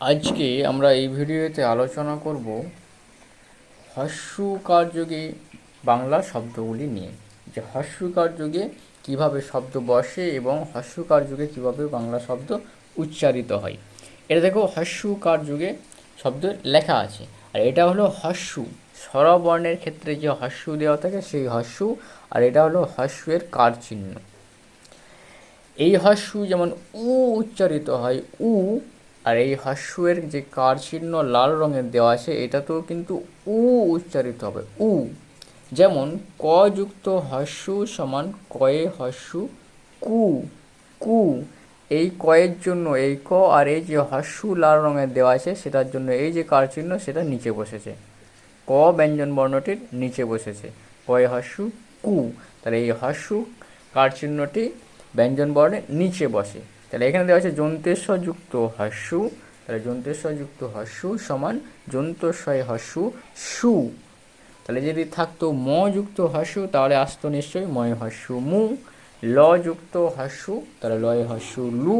আজকে আমরা এই ভিডিওতে আলোচনা করব হস্যকার যুগে বাংলা শব্দগুলি নিয়ে। যে হস্যকার যুগে কীভাবে শব্দ বসে এবং হস্যকার যুগে কীভাবে বাংলা শব্দ উচ্চারিত হয়। এটা দেখো হস্যকার যুগে শব্দ লেখা আছে। আর এটা হলো হস্য। স্বরবর্ণের ক্ষেত্রে যে হস্য দেওয়া থাকে সেই হস্য, আর এটা হলো হস্যের কার চিহ্ন এই হস্য যেমন উ উচ্চারিত হয়, উ আর এই হস্যের যে কার চিহ্ন লাল রঙের দেওয়া আছে, এটাতেও কিন্তু উ উচ্চারিত হবে। উ। যেমন, ক যুক্ত হস্য সমান কয়ে হস্য কু। কু। এই কয়ের জন্য এই ক আর এই যে হস্য লাল রঙের দেওয়া আছে, সেটার জন্য এই যে কার চিহ্ন সেটা নিচে বসেছে। ক ব্যঞ্জন বর্ণটির নিচে বসেছে। কয়ে হস্য কু। তাহলে এই হস্য কার চিহ্নটি ব্যঞ্জন বর্ণের নিচে বসে। তাহলে এখানে দেওয়া আছে যন্তেশ্বর যুক্ত হস্য তাহলে যন্তেশ্বর যুক্ত হস্য সমান যন্তস্বয় হস্য সু। তাহলে যদি থাকতো ম যুক্ত হস্য তাহলে আসতো নিশ্চয়ই ময় হস্য মু। ল যুক্ত হস্য তাহলে লয় হস্য লু।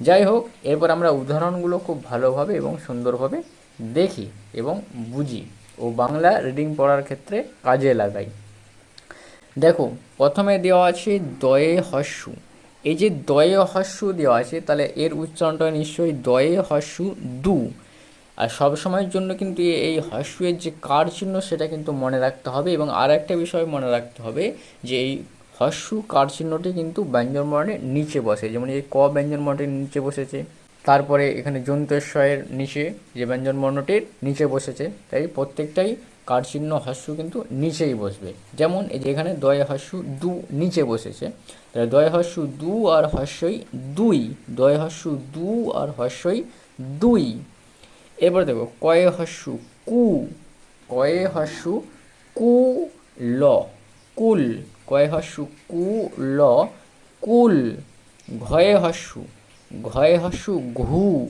যাই হোক, এরপর আমরা উদাহরণগুলো খুব ভালোভাবে এবং সুন্দরভাবে দেখি এবং বুঝি ও বাংলা রিডিং পড়ার ক্ষেত্রে কাজে লাগাই। দেখো, প্রথমে দেওয়া আছে দয়ে হস্য এই যে দয়ে হস্য দেওয়া আছে, তাহলে এর উচ্চারণটা নিশ্চয়ই দয়ে হস্য দু। আর সব সময়ের জন্য কিন্তু এই হস্যের যে কার চিহ্ন সেটা কিন্তু মনে রাখতে হবে। এবং আর একটা বিষয় মনে রাখতে হবে যে, এই হস্য কার চিহ্নটি কিন্তু ব্যঞ্জন বর্ণের নিচে বসে। যেমন এই ক ব্যঞ্জন বর্ণটির নিচে বসেছে, তারপরে এখানে যন্ত্রেশ্বয়ের নিচে যে ব্যঞ্জন বর্ণটির নিচে বসেছে, তাই প্রত্যেকটাই কার চিহ্ন হস্য কিন্তু নিচেই বসবে। যেমন এই যে এখানে দয় হস্য দু নিচে বসেছে। তাহলে দয় হস্য দু আর হস্যই দুই। দয় হস্য দু আর হস্যই দুই। এবার দেখো, কয়ে হস্য কু। কয়ে হস্য কু ল। কুল। কয়ে হস্য কু ল। কুল। ঘয়ে হস্য। ঘয়ে হস্য ঘু।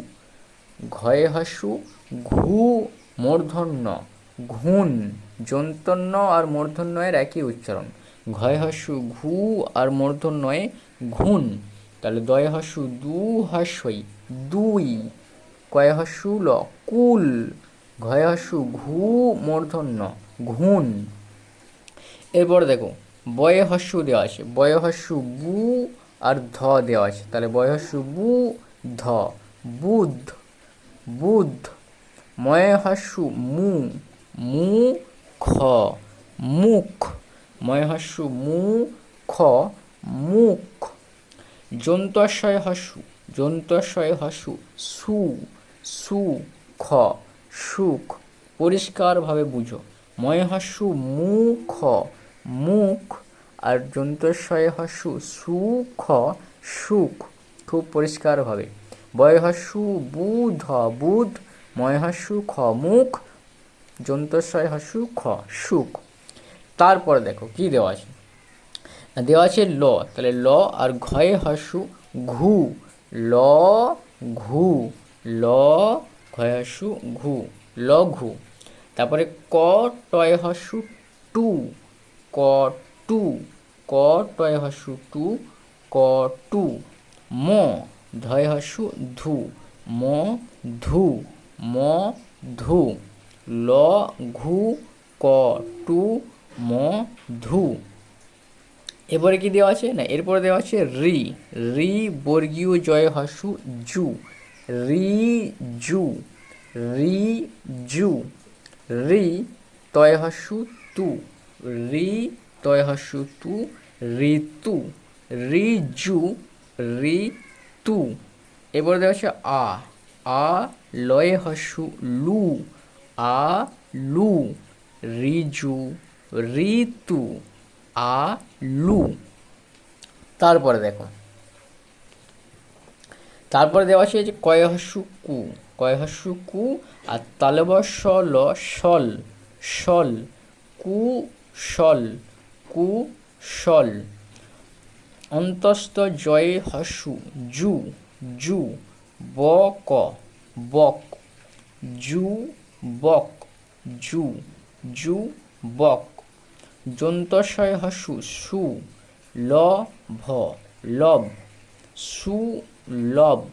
ঘয়ে হস্য ঘু মূর্ধন্য। ঘুন যন্তন্য আর মূর্ধন্যয়ের একই উচ্চারণ। ঘয় হস্য ঘু আর মূর্ধন্যয়ে ঘুন তাহলে দয় হস্য দু হস্যই, দুই। কয় হস্য ল, কুল। ঘয় হস্য ঘু, মূর্ধন্য ঘুন এরপর দেখো বয়ে হস্য দেওয়া আছে। বয়ে হস্য বু আর ধ দেওয়া আছে। তাহলে বয়ে হস্য বু, ধ। বুধ বুধ। ময়ে হস্য মু। মু খ মুখ। ময় হস্য মু খ মুখ। যন্তস্বয় হস্য যন্তস্বয় হস্য সু সু, খ, সুখ। পরিষ্কারভাবে বুঝো। ময় হস্য মুখ মুখ। আর যন্তস্বয় হস্য সুখ সুখ। খুব পরিষ্কারভাবে। বয় হস্য বুধ বুধ। ময় হস্য খ, মুখ। যন্তস্বয় হস্য খ, সুখ। তারপরে দেখো, কি দেওয়া আছে? দেওয়া আছে ল। তাহলে ল আর ঘয়ে হস্য ঘু। ল ঘু। ল, ঘয়ে হস্য ঘু। লঘু তারপরে ক, টয় হস্য টু। ক টু। ক, টয় হস্য টু। ক, টু। ম, ধয় হস্য ধু। ম ধু। ম, ধু। ল, ঘু, ক, টু, ম, ধু। এরপরে কি দেওয়া আছে? না, এরপরে দেওয়া আছে রি। রি বর্গীয় জয় হস্য, জু। রি জু। রি জু। রি, তয় হস্য, তু। রি, তয় হস্য, তু। ঋতু রিজু ঋতু এরপরে দেওয়া আছে আ। আ, লয়ে হস্য, লু। আ লু রিজু, ঋতু আ লু তারপরে দেখো। তারপরে দেওয়া আছে যে কয় হস্য কু কয় কু আর তালবস ল সল সল কু সল কু সল অন্তস্থ জয়ে হস্য জু জু ব ক বক, জু বক, জু জু, বক। যন্তস্বয় হস্য সু, ল, ভ, লব। সুলভ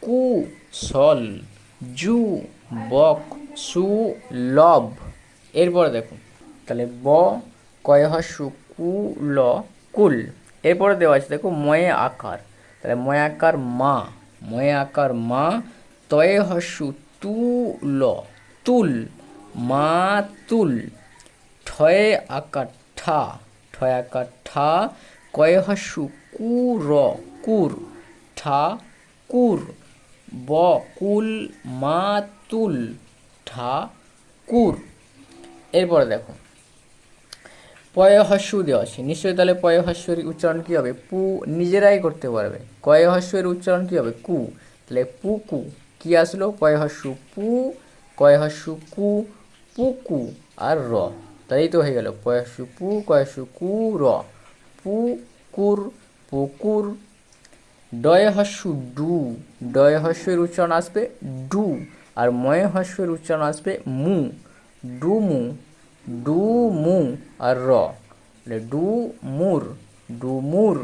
কু, সল। জু, বক, সু, লব। এরপরে দেখো, তাহলে ব, কয় হস্যু কু, ল, কুল। এরপরে দেওয়া আছে, দেখো, ময়ে আকার। তাহলে ময়ে আকার মা, ময়ে আকার মা, তয়ে হস্যু তু ল তুল মা তুল ঠয়ে আকার ঠা ঠয় আকার ঠা কয়ে হস্যু কু র কুর। ঠা, কুর। ব, কুল মা তুল ঠা, কুর। এরপরে দেখো। পয় হস্য দেওয়া আছে। নিশ্চয়ই তাহলে পয় হস্যের উচ্চারণ কী হবে? পু নিজেরাই করতে পারবে। কয় হস্যের উচ্চারণ কী হবে? কু। তাহলে পু, কু। কী আসলো? পয় হস্য পু, কয় কু, পুকু আর র। তাই তো হয়ে গেল। হস্য পু, কয় হস্য কু, র। পু কুর পুকুর। ডয় ডু। ডয় হস্যের উচ্চারণ আসবে ডু। আর ময় হস্যের উচ্চারণ আসবে মু। ডু মু ডু মু আর র। ডু মুর ডু মুর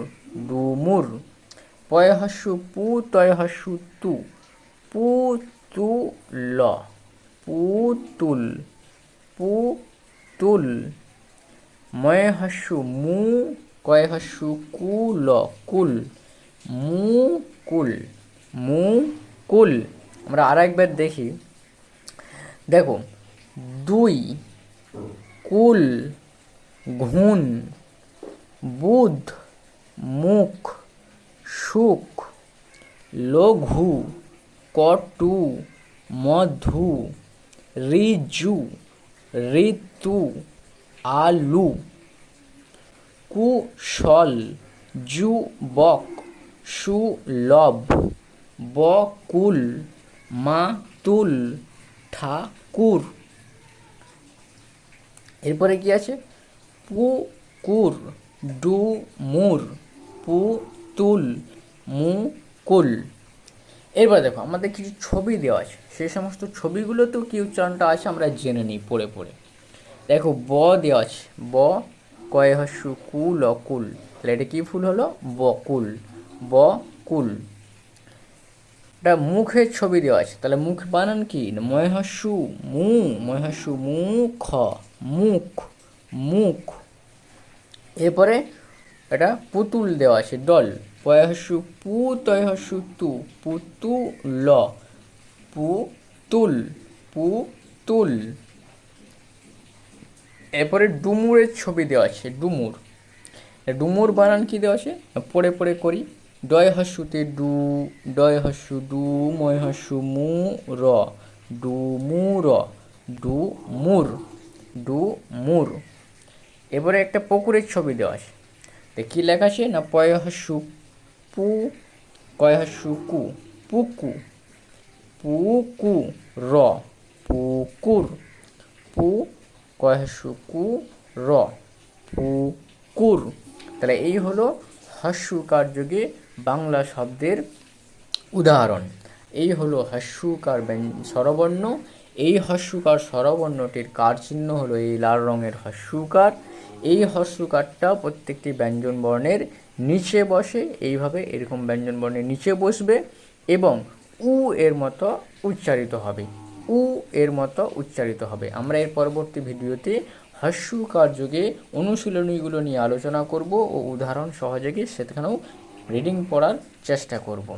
ডু মুর পয় হস্য পু, তয় হস্য তু। পু তু ল পুতুল পুতুল। ময় হস্য মু, কয় হস্য কুল কুল। মুকুল মুকুল আমরা আর একবার দেখি। দেখো, দুই, কুল, ঘুণ, বুধ, মুখ, সুখ, লঘু। কটু, মধু, রিজু, ঋতু, আলু, কুশল, যুবক, সুলভ, বকুল, মাতুল, ঠাকুর। এরপরে কি আছে? পুকুর, ডুমুর, পুতুল, মুকুল। এরপর দেখো, আমাদের কিছু ছবি দেওয়া আছে। সেই সমস্ত ছবিগুলোতেও কি উচ্চারণটা আছে আমরা জেনে নিই পড়ে পড়ে। দেখো, ব দেওয়া আছে। ব, কয় হস্যু, কুল, অকুল। তাহলে এটা কী ফুল হলো? বকুল বকুল এটা মুখের ছবি দেওয়া আছে। তাহলে মুখ বানান কি? ময় মু। ময় মুখ মুখ মুখ। এরপরে এটা পুতুল দেওয়া আছে ডল পয় হস্যু পু তয় হস্যু তু পুতু ল পুতুল পুতুল। এরপরে ডুমুরের ছবি দেওয়া আছে, ডুমুর। ডুমুর বানান কি দেওয়া আছে? পড়ে পড়ে করি। ডয় হস্যুতে ডু ডয় হস্যু ডু ময় হস্যু মু, র। ডু মু র ডু মুর এবারে একটা পুকুরের ছবি দেওয়া আছে। কী লেখা আছে? না পয় হস্যু পু কয় হস্যু কু পুকু পুকু র পুকুর পু কয় হস্যু কু র পুকুর তাহলে এই হলো হস্যকার যুগে বাংলা শব্দের উদাহরণ। এই হলো হস্যকার স্বরবর্ণ। এই হস্যকার স্বরবর্ণটির কার চিহ্ন হলো এই লাল রঙের হস্যকার। এই হস্যকারটা প্রত্যেকটি ব্যঞ্জন বর্ণের নিচে বসে, এইভাবে এরকম ব্যঞ্জন বর্ণের নিচে বসবে এবং উ এর মতো উচ্চারিত হবে। উ এর মতো উচ্চারিত হবে। আমরা এর পরবর্তী ভিডিওতে হাস্যকার যুগে অনুশীলনীগুলো নিয়ে আলোচনা করব ও উদাহরণ সহযোগে সেখানেও রিডিং পড়ার চেষ্টা করব।